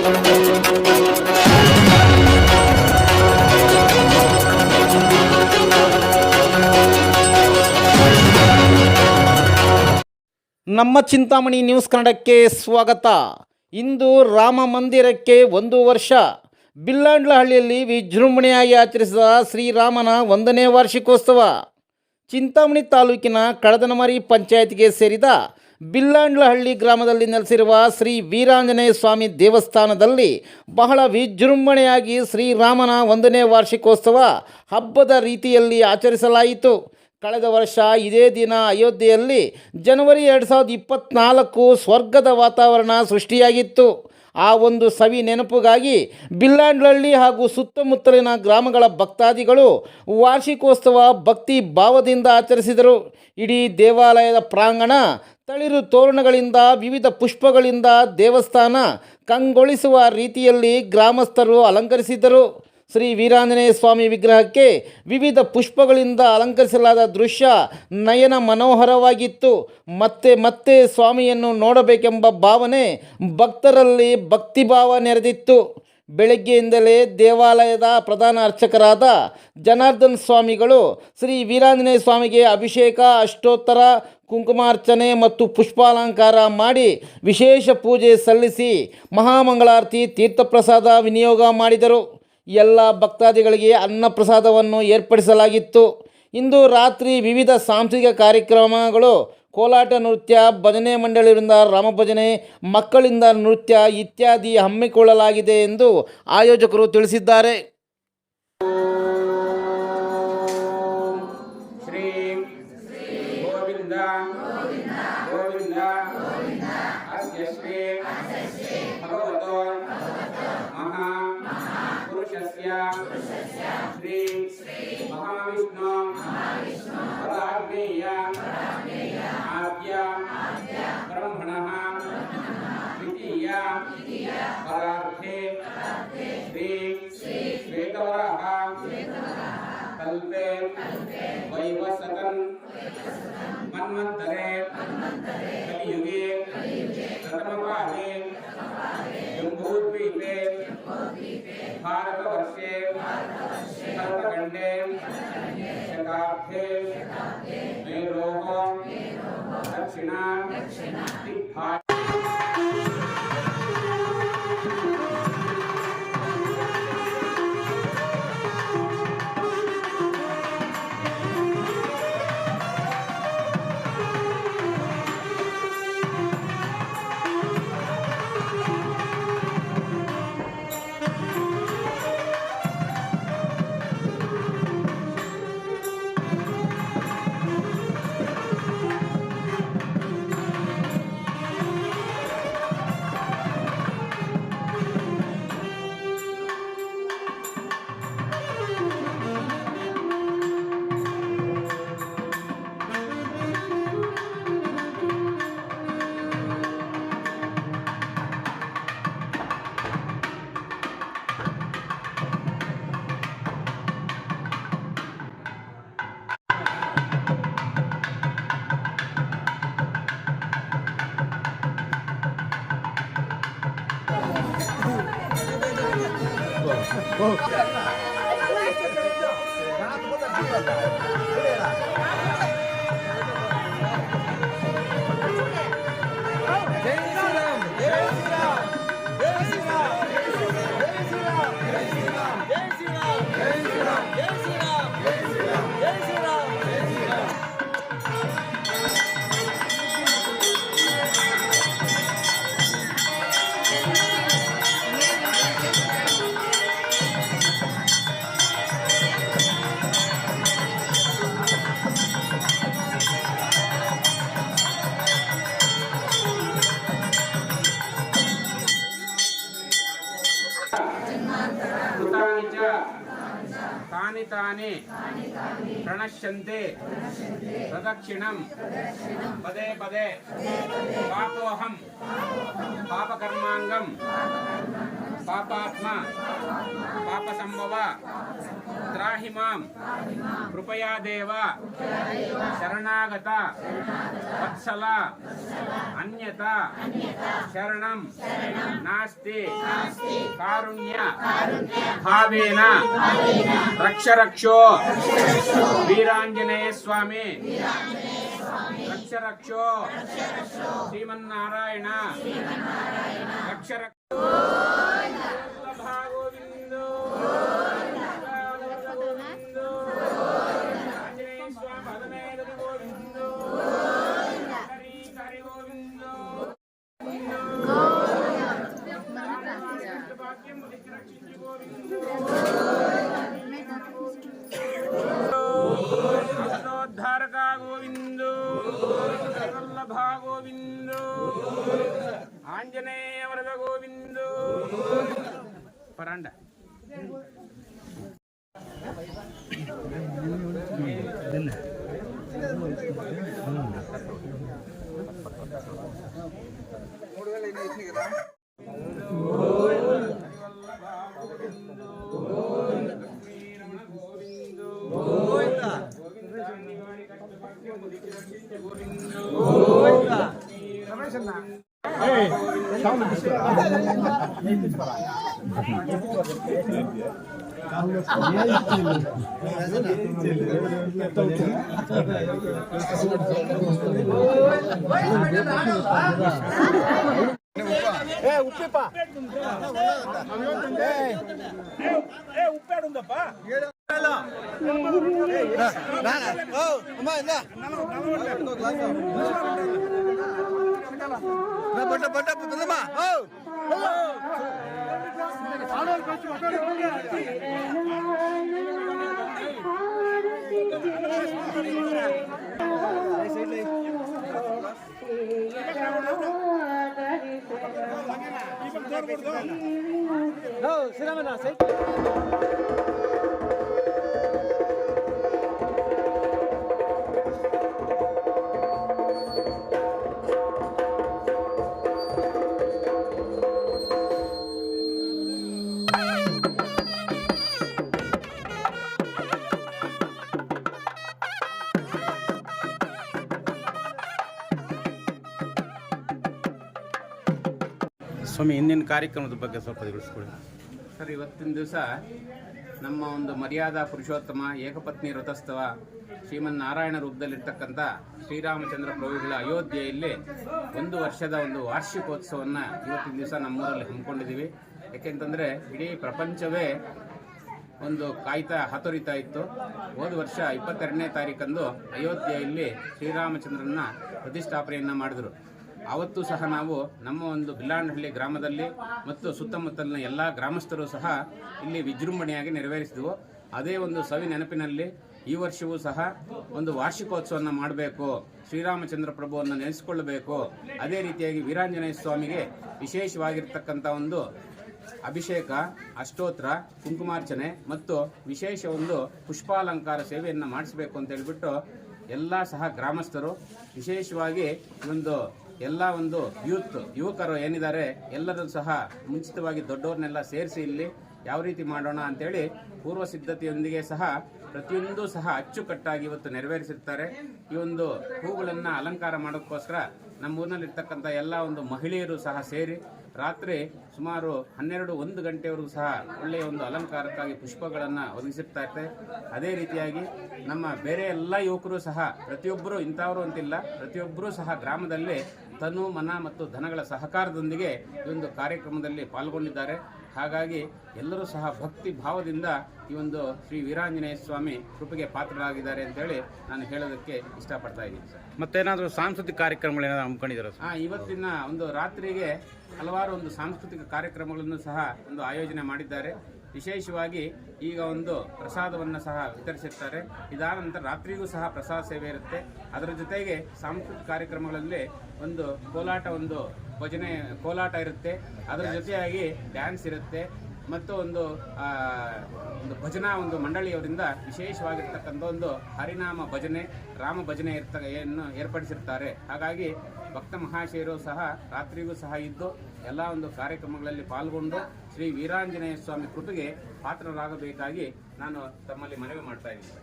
ನಮ್ಮ ಚಿಂತಾಮಣಿ ನ್ಯೂಸ್ ಕನ್ನಡಕ್ಕೆ ಸ್ವಾಗತ. ಇಂದು ರಾಮ ಮಂದಿರಕ್ಕೆ ಒಂದು ವರ್ಷ. ಬಿಲ್ಲಾಂಡ್ಲಹಳ್ಳಿಯಲ್ಲಿ ವಿಜೃಂಭಣೆಯಾಗಿ ಆಚರಿಸಿದ ಶ್ರೀರಾಮನ ಒಂದನೇ ವಾರ್ಷಿಕೋತ್ಸವ. ಚಿಂತಾಮಣಿ ತಾಲೂಕಿನ ಕಳದನಮರಿ ಪಂಚಾಯತ್ಗೆ ಸೇರಿದ ಬಿಲ್ಲಾಂಡ್ಲಹಳ್ಳಿ ಗ್ರಾಮದಲ್ಲಿ ನೆಲೆಸಿರುವ ಶ್ರೀ ವೀರಾಂಜನೇಯ ಸ್ವಾಮಿ ದೇವಸ್ಥಾನದಲ್ಲಿ ಬಹಳ ವಿಜೃಂಭಣೆಯಾಗಿ ಶ್ರೀರಾಮನ ಒಂದನೇ ವಾರ್ಷಿಕೋತ್ಸವ ಹಬ್ಬದ ರೀತಿಯಲ್ಲಿ ಆಚರಿಸಲಾಯಿತು. ಕಳೆದ ವರ್ಷ ಇದೇ ದಿನ ಅಯೋಧ್ಯೆಯಲ್ಲಿ ಜನವರಿ ಎರಡು ಸಾವಿರದ ಇಪ್ಪತ್ತ್ನಾಲ್ಕು ಸ್ವರ್ಗದ ವಾತಾವರಣ ಸೃಷ್ಟಿಯಾಗಿತ್ತು. ಆ ಒಂದು ಸವಿ ನೆನಪುಗಾಗಿ ಬಿಲ್ಲಾಂಡ್ಲಹಳ್ಳಿ ಹಾಗೂ ಸುತ್ತಮುತ್ತಲಿನ ಗ್ರಾಮಗಳ ಭಕ್ತಾದಿಗಳು ವಾರ್ಷಿಕೋತ್ಸವ ಭಕ್ತಿ ಭಾವದಿಂದ ಆಚರಿಸಿದರು. ಇಡೀ ದೇವಾಲಯದ ಪ್ರಾಂಗಣ ತಳಿರು ತೋರಣಗಳಿಂದ, ವಿವಿಧ ಪುಷ್ಪಗಳಿಂದ ದೇವಸ್ಥಾನ ಕಂಗೊಳಿಸುವ ರೀತಿಯಲ್ಲಿ ಗ್ರಾಮಸ್ಥರು ಅಲಂಕರಿಸಿದ್ದರು. ಶ್ರೀ ವೀರಾಂಜನೇಯ ಸ್ವಾಮಿ ವಿಗ್ರಹಕ್ಕೆ ವಿವಿಧ ಪುಷ್ಪಗಳಿಂದ ಅಲಂಕರಿಸಲಾದ ದೃಶ್ಯ ನಯನ ಮನೋಹರವಾಗಿತ್ತು. ಮತ್ತೆ ಮತ್ತೆ ಸ್ವಾಮಿಯನ್ನು ನೋಡಬೇಕೆಂಬ ಭಾವನೆ ಭಕ್ತರಲ್ಲಿ ಭಕ್ತಿಭಾವ ನೆರೆದಿತ್ತು. ಬೆಳಗ್ಗೆಯಿಂದಲೇ ದೇವಾಲಯದ ಪ್ರಧಾನ ಅರ್ಚಕರಾದ ಜನಾರ್ದನ್ ಸ್ವಾಮಿಗಳು ಶ್ರೀ ವೀರಾಂಜನೇಯ ಸ್ವಾಮಿಗೆ ಅಭಿಷೇಕ, ಅಷ್ಟೋತ್ತರ, ಕುಂಕುಮಾರ್ಚನೆ ಮತ್ತು ಪುಷ್ಪಾಲಂಕಾರ ಮಾಡಿ ವಿಶೇಷ ಪೂಜೆ ಸಲ್ಲಿಸಿ ಮಹಾಮಂಗಳಾರತಿ, ತೀರ್ಥಪ್ರಸಾದ ವಿನಿಯೋಗ ಮಾಡಿದರು. ಎಲ್ಲ ಭಕ್ತಾದಿಗಳಿಗೆ ಅನ್ನಪ್ರಸಾದವನ್ನು ಏರ್ಪಡಿಸಲಾಗಿತ್ತು. ಇಂದು ರಾತ್ರಿ ವಿವಿಧ ಸಾಂಸ್ಕೃತಿಕ ಕಾರ್ಯಕ್ರಮಗಳು ಕೋಲಾಟ ನೃತ್ಯ ಭಜನೆ ಮಂಡಳಿಯಿಂದ ರಾಮಭಜನೆ ಮಕ್ಕಳಿಂದ ನೃತ್ಯ ಇತ್ಯಾದಿ ಹಮ್ಮಿಕೊಳ್ಳಲಾಗಿದೆ ಎಂದು ಆಯೋಜಕರು ತಿಳಿಸಿದ್ದಾರೆ. ब्रह्मणः द्वितीया परार्थे श्वेतवरः कल्पे वैवसतन् मन्वन्तरे कलियुगे जम्बूद्वीपे भारत Oh. తాని తానే ప్రణశ్యంతే ప్రదక్షిణం. పదే పదే. పాపోహం. పాపకర్మాంగం. पापात्मा। पाप संभव माँ कृपया देव। शरणागता। वत्सला। अन्यता शरण नास्ति। कारुण्य। भावेन। रक्ष रक्षो वीरांजनेय स्वामी। रक्ष रक्षो श्रीमन्नारायण। रक्ष रक्षो ఉద్ధారకా గోవిందో. సర్వల్లభా గోవిందో ఆంజనేయ వరద గోవిందో. పరండ. Thank. ఏ ఉప్పిపా ఏ ఉప్పాడు ఉందప్పా. అమ్మా ఇందా பட்ட பட்ட பிள்ளமா ஓ சிரமண்ணா சைட் ಸ್ವಾಮಿ, ಇಂದಿನ ಕಾರ್ಯಕ್ರಮದ ಬಗ್ಗೆ ಸ್ವಲ್ಪ ತಿಳಿಸ್ಕೊಳ್ಳಿ ಸರ್, ಇವತ್ತಿನ ದಿವಸ ನಮ್ಮ ಒಂದು ಮರ್ಯಾದಾ ಪುರುಷೋತ್ತಮ, ಏಕಪತ್ನಿ ರಥೋತ್ಸವ ಶ್ರೀಮನ್ನಾರಾಯಣ ರೂಪದಲ್ಲಿರ್ತಕ್ಕಂಥ ಶ್ರೀರಾಮಚಂದ್ರ ಪ್ರಭುಗಳ ಅಯೋಧ್ಯೆಯಲ್ಲಿ ಒಂದು ವರ್ಷದ ಒಂದು ವಾರ್ಷಿಕೋತ್ಸವವನ್ನು ಇವತ್ತಿನ ದಿವಸ ನಮ್ಮೂರಲ್ಲಿ ಹಮ್ಮಿಕೊಂಡಿದ್ದೀವಿ. ಯಾಕೆಂತಂದರೆ ಇಡೀ ಪ್ರಪಂಚವೇ ಒಂದು ಕಾಯ್ತಾ ಹತೋರಿತಾ ಇತ್ತು. ಹೋದ ವರ್ಷ ಇಪ್ಪತ್ತೆರಡನೇ ತಾರೀಕಂದು ಅಯೋಧ್ಯೆಯಲ್ಲಿ ಶ್ರೀರಾಮಚಂದ್ರನ ಪ್ರತಿಷ್ಠಾಪನೆಯನ್ನು ಮಾಡಿದರು. ಆವತ್ತೂ ಸಹ ನಾವು ನಮ್ಮ ಒಂದು ಬಿಲ್ಲಾಂಡಹಳ್ಳಿ ಗ್ರಾಮದಲ್ಲಿ ಮತ್ತು ಸುತ್ತಮುತ್ತಲಿನ ಎಲ್ಲ ಗ್ರಾಮಸ್ಥರು ಸಹ ಇಲ್ಲಿ ವಿಜೃಂಭಣೆಯಾಗಿ ನೆರವೇರಿಸಿದವು. ಅದೇ ಒಂದು ಸವಿ ನೆನಪಿನಲ್ಲಿ ಈ ವರ್ಷವೂ ಸಹ ಒಂದು ವಾರ್ಷಿಕೋತ್ಸವವನ್ನು ಮಾಡಬೇಕು, ಶ್ರೀರಾಮಚಂದ್ರ ಪ್ರಭುವನ್ನು ನೆನೆಸಿಕೊಳ್ಳಬೇಕು. ಅದೇ ರೀತಿಯಾಗಿ ವೀರಾಂಜನೇಯ ಸ್ವಾಮಿಗೆ ವಿಶೇಷವಾಗಿರ್ತಕ್ಕಂಥ ಒಂದು ಅಭಿಷೇಕ, ಅಷ್ಟೋತ್ರ, ಕುಂಕುಮಾರ್ಚನೆ ಮತ್ತು ವಿಶೇಷ ಒಂದು ಪುಷ್ಪಾಲಂಕಾರ ಸೇವೆಯನ್ನು ಮಾಡಿಸಬೇಕು ಅಂತ ಹೇಳಿಬಿಟ್ಟು ಎಲ್ಲ ಸಹ ಗ್ರಾಮಸ್ಥರು ವಿಶೇಷವಾಗಿ ಒಂದು ಎಲ್ಲ ಒಂದು ಯೂತ್, ಯುವಕರು ಏನಿದ್ದಾರೆ, ಎಲ್ಲರೂ ಸಹ ಮುಂಚಿತವಾಗಿ ದೊಡ್ಡವ್ರನ್ನೆಲ್ಲ ಸೇರಿಸಿ ಇಲ್ಲಿ ಯಾವ ರೀತಿ ಮಾಡೋಣ ಅಂತೇಳಿ ಪೂರ್ವ ಸಿದ್ಧತೆಯೊಂದಿಗೆ ಸಹ ಪ್ರತಿಯೊಂದು ಸಹ ಅಚ್ಚುಕಟ್ಟಾಗಿ ಇವತ್ತು ನೆರವೇರಿಸಿರ್ತಾರೆ. ಈ ಒಂದು ಹೂಗಳನ್ನು ಅಲಂಕಾರ ಮಾಡೋಕ್ಕೋಸ್ಕರ ನಮ್ಮ ಊರಿನಲ್ಲಿರ್ತಕ್ಕಂಥ ಎಲ್ಲ ಒಂದು ಮಹಿಳೆಯರು ಸಹ ಸೇರಿ ರಾತ್ರಿ ಸುಮಾರು ಹನ್ನೆರಡು ಒಂದು ಗಂಟೆವರೆಗೂ ಸಹ ಒಳ್ಳೆಯ ಒಂದು ಅಲಂಕಾರಕ್ಕಾಗಿ ಪುಷ್ಪಗಳನ್ನು ಒದಗಿಸಿರ್ತಾ ಇರ್ತಾರೆ ಅದೇ ರೀತಿಯಾಗಿ ನಮ್ಮ ಬೇರೆ ಎಲ್ಲ ಯುವಕರು ಸಹ, ಪ್ರತಿಯೊಬ್ಬರು ಇಂಥವರು ಅಂತಿಲ್ಲ, ಪ್ರತಿಯೊಬ್ಬರೂ ಸಹ ಗ್ರಾಮದಲ್ಲಿ ತನು, ಮನ ಮತ್ತು ಧನಗಳ ಸಹಕಾರದೊಂದಿಗೆ ಈ ಒಂದು ಕಾರ್ಯಕ್ರಮದಲ್ಲಿ ಪಾಲ್ಗೊಂಡಿದ್ದಾರೆ. ಹಾಗಾಗಿ ಎಲ್ಲರೂ ಸಹ ಭಕ್ತಿ ಭಾವದಿಂದ ಈ ಒಂದು ಶ್ರೀ ವೀರಾಂಜನೇಯ ಸ್ವಾಮಿ ಕೃಪೆಗೆ ಪಾತ್ರರಾಗಿದ್ದಾರೆ ಅಂತೇಳಿ ನಾನು ಹೇಳೋದಕ್ಕೆ ಇಷ್ಟಪಡ್ತಾ ಇದ್ದೀನಿ ಸರ್. ಮತ್ತೇನಾದರೂ ಸಾಂಸ್ಕೃತಿಕ ಕಾರ್ಯಕ್ರಮಗಳು ಏನಾದ್ರು ಹಮ್ಮಿಕೊಂಡಿದ್ದಾರೆ ಆ ಇವತ್ತಿನ ಒಂದು ರಾತ್ರಿಗೆ ಹಲವಾರು ಒಂದು ಸಾಂಸ್ಕೃತಿಕ ಕಾರ್ಯಕ್ರಮಗಳನ್ನು ಸಹ ಒಂದು ಆಯೋಜನೆ ಮಾಡಿದ್ದಾರೆ. ವಿಶೇಷವಾಗಿ ಈಗ ಒಂದು ಪ್ರಸಾದವನ್ನು ಸಹ ವಿತರಿಸಿರ್ತಾರೆ. ಇದಾದ ನಂತರ ರಾತ್ರಿಗೂ ಸಹ ಪ್ರಸಾದ ಸೇವೆ ಇರುತ್ತೆ. ಅದರ ಜೊತೆಗೆ ಸಾಂಸ್ಕೃತಿಕ ಕಾರ್ಯಕ್ರಮಗಳಲ್ಲಿ ಒಂದು ಕೋಲಾಟ ಒಂದು ಭಜನೆ ಕೋಲಾಟ ಇರುತ್ತೆ. ಅದರ ಜೊತೆಯಾಗಿ ಡ್ಯಾನ್ಸ್ ಇರುತ್ತೆ. ಮತ್ತು ಒಂದು ಒಂದು ಭಜನಾ ಒಂದು ಮಂಡಳಿಯವರಿಂದ ವಿಶೇಷವಾಗಿರ್ತಕ್ಕಂಥ ಒಂದು ಹರಿನಾಮ ಭಜನೆ ರಾಮ ಭಜನೆ ಇರ್ತ ಏನು ಏರ್ಪಡಿಸಿರ್ತಾರೆ. ಹಾಗಾಗಿ ಭಕ್ತ ಮಹಾಶಯರು ಸಹ ರಾತ್ರಿಗೂ ಸಹ ಇದ್ದು ಎಲ್ಲ ಒಂದು ಕಾರ್ಯಕ್ರಮಗಳಲ್ಲಿ ಪಾಲ್ಗೊಂಡು ಶ್ರೀ ವೀರಾಂಜನೇಯ ಸ್ವಾಮಿ ಕೃಪೆಗೆ ಪಾತ್ರರಾಗಬೇಕಾಗಿ ನಾನು ತಮ್ಮಲ್ಲಿ ಮನವಿ ಮಾಡ್ತಾ ಇದ್ದೀನಿ.